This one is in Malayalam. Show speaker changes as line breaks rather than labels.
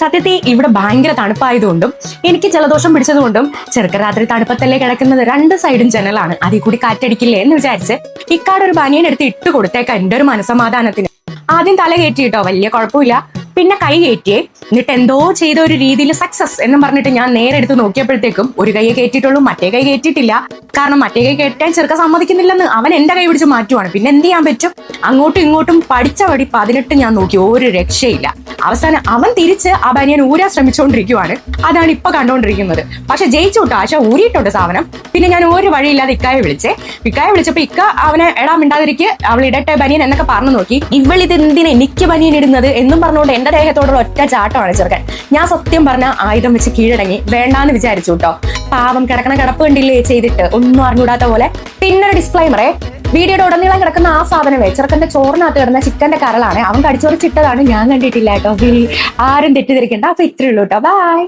സത്യത്തിൽ ഇവിടെ ഭയങ്കര തണുപ്പായതുകൊണ്ടും എനിക്ക് ജലദോഷം പിടിച്ചതുകൊണ്ടും ചെറുക്ക രാത്രി തണുപ്പത്തല്ലേ കിടക്കുന്നത്. രണ്ട് സൈഡും ജനലാണ്. അതിൽ കൂടി കാറ്റടിക്കില്ലേ എന്ന് വിചാരിച്ച് ഇക്കാട് ഒരു ബനിയൻ എടുത്ത് ഇട്ട് കൊടുത്തേക്ക എന്റെ ഒരു മനസമാധാനത്തിന് ആദ്യം തല കയറ്റി കേട്ടോ വലിയ കുഴപ്പമില്ല. പിന്നെ കൈ കയറ്റിയേ. എന്നിട്ട് എന്തോ ചെയ്ത ഒരു രീതിയിൽ സക്സസ് എന്ന് പറഞ്ഞിട്ട് ഞാൻ നേരെ എടുത്ത് നോക്കിയപ്പോഴത്തേക്കും ഒരു കൈ കയറ്റിയിട്ടുള്ളൂ മറ്റേ കൈ കയറ്റിയിട്ടില്ല. കാരണം മറ്റേ കൈ കയറ്റാൻ ചെറുക്ക സമ്മതിക്കുന്നില്ലെന്ന് അവൻ എന്റെ കൈ പിടിച്ച് മാറ്റുവാണ്. പിന്നെ എന്ത് ചെയ്യാൻ പറ്റും? അങ്ങോട്ടും ഇങ്ങോട്ടും പഠിച്ച വടി പതിനെട്ട് ഞാൻ നോക്കി ഒരു രക്ഷയില്ല. അവസാനം അവൻ തിരിച്ച് ആ ബനിയൻ ഊരാൻ ശ്രമിച്ചുകൊണ്ടിരിക്കുവാണ് അതാണ് ഇപ്പൊ കണ്ടുകൊണ്ടിരിക്കുന്നത് പക്ഷെ ജയിച്ചു കേട്ടോ ആശ ഊരിയിട്ടുണ്ട് സാധനം. പിന്നെ ഞാൻ ഒരു വഴിയില്ലാതെ ഇക്കായെ വിളിച്ചേ. ഇക്കായെ വിളിച്ചപ്പോ ഇക്ക അവനെ എടാ മിണ്ടാതിരിക്കെ അവൾ ഇടട്ടെ ബനിയൻ എന്നൊക്കെ പറഞ്ഞു നോക്കി. ഇവൾ ഇത് എന്തിനാ എനിക്ക് ബനിയൻ ഇടുന്നത് എന്നും പറഞ്ഞുകൊണ്ട് എന്റെ ദേഹത്തോടുള്ള ഒറ്റ ചാട്ടമാണ് ചെറുക്കൻ. ഞാൻ സത്യം പറഞ്ഞ ആയുധം വെച്ച് കീഴടങ്ങി വേണ്ടാന്ന് വിചാരിച്ചു കേട്ടോ പാവം കിടക്കണ കിടപ്പ് കണ്ടില്ലേ ചെയ്തിട്ട്? ഒന്നും അറിഞ്ഞൂടാത്ത പോലെ. പിന്നെ ഒരു ഡിസ്ക്ലൈമറേ വീഡിയോയുടെ ഉടനീളം കിടക്കുന്ന ആ സാധനമേ ചെറുക്കന്റെ ചോറിനകത്ത് കിടന്ന ചിക്കന്റെ കരളാണ്. അവൻ കടിച്ചോറിച്ചിട്ടതാണ് ഞാൻ കണ്ടിട്ടില്ല കേട്ടോ ആരും തെറ്റിദ്ധരിക്കണ്ട. അപ്പൊ ഇത്രയുള്ളൂ കേട്ടോ ബൈ